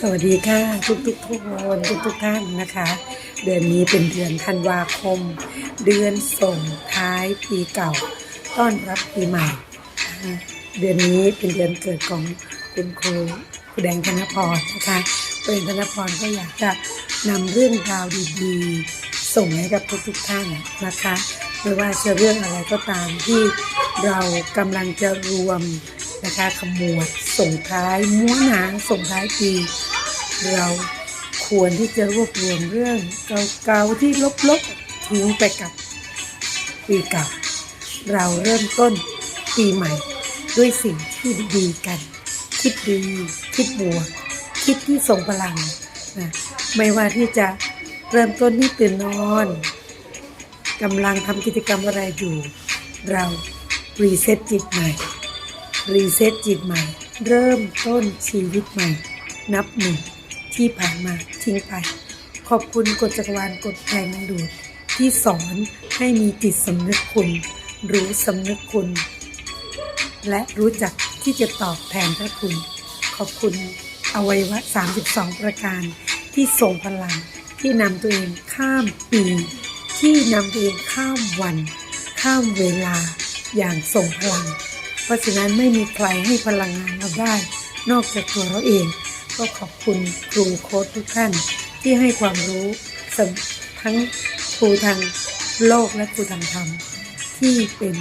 สวัสดีค่ะทุกทุกทุกคนทุกทุกท่านนะคะ เดือนนี้เป็นเดือนธันวาคม เดือนส่งท้ายปีเก่า ต้อนรับปีใหม่ เดือนนี้เป็นเดือนเกิดของคุณครูครูแดงธนพรนะคะครูแดงธนพรก็อยากจะนำเรื่องราวดีๆ ส่งให้กับทุกๆท่านนะคะไม่ว่าจะเรื่องอะไรก็ตามที่เรากำลังจะรวม นะคะขมวดส่งท้ายม้วนหางส่งท้ายปี เราควรที่จะรวบรวมเรื่องเก่าๆที่ลบๆทิ้งไปกับปีเก่าเราเริ่มต้นปีใหม่ด้วยสิ่งที่ดีกัน คิดดีคิดบวกคิดที่ส่งพลังนะไม่ว่าที่จะเริ่มต้นที่ตื่นนอนกำลังทำกิจกรรมอะไรอยู่ เรารีเซ็ตจิตใหม่ รีเซ็ตจิตใหม่ เริ่มต้นชีวิตใหม่ นับหนึ่งที่ผ่านมาทิ้งไป ขอบคุณกฎจักรวาลกฎแรงดึงดูดที่สอนให้มีจิตสำนึกคุณ รู้สำนึกคุณ และรู้จักที่จะตอบแทนพระคุณ ขอบคุณอวัยวะ 32 ประการที่ส่งพลังที่นำตัวเองข้ามปี ที่นำตัวเองข้ามวัน ข้ามเวลาอย่างส่งพลัง เพราะฉะนั้นไม่มีใครให้พลังงานเราได้ นอกจากตัวเราเอง ก็ขอบคุณครูโค้ชทุกท่านที่ให้ความรู้ทั้งครูทางโลกและครูทางธรรม ที่เป็น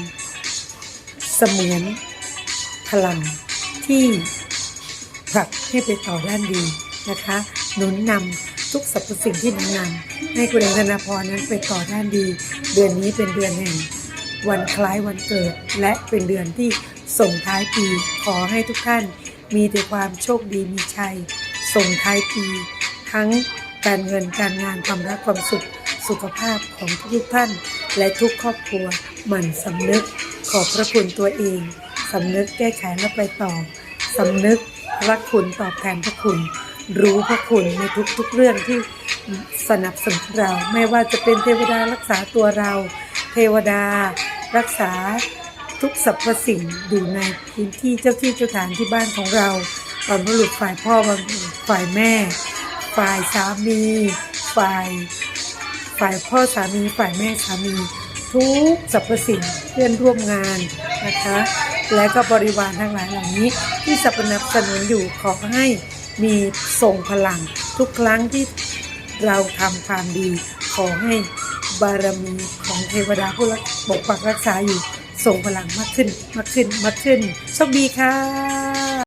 เสมือนพลังที่ผลักให้ไปต่อด้านดีนะคะหนุนนำทุกสรรพสิ่งที่หนุนนำให้คุณเอกธนาพรนั้นไปต่อด้านดี เดือนนี้เป็นเดือนแห่งวันคล้ายวันเกิด และเป็นเดือนที่ ส่งท้ายปีขอให้ทุกท่านมีแต่ความโชคดีมีชัย ส่งท้ายปี ทั้งการเงินการงานความรักความสุข สุขภาพของทุกท่าน และทุกครอบครัวหมั่นสำนึก ขอบพระคุณตัวเองสำนึกแก้ไขและไปต่อสำนึกรักคุณตอบแทนพระคุณ รู้พระคุณในทุกๆเรื่องที่สนับสนุนเรา ไม่ว่าจะเป็นเทวดารักษาตัวเรา เทวดา รักษา ทุกสรรพสิ่งอยู่ในพื้นที่เจ้าที่เจ้าทางที่บ้านของเราบรรพบุรุษฝ่ายพ่อบรรพบุรุษฝ่ายแม่ ฝ่ายสามี ฝ่าย ฝ่ายพ่อสามี ฝ่ายแม่สามี ทุกสรรพสิ่งเพื่อนร่วมงานนะคะ และก็บริวารทั้งหลายเหล่านี้ ที่สนับสนุนอยู่ขอให้มีส่งพลังทุกครั้งที่เราทำความดี ขอให้บารมีของเทวดาผู้รักปกปักรักษาอยู่ ส่งพลังมากขึ้นมากขึ้นมากขึ้นโชคดีค่ะ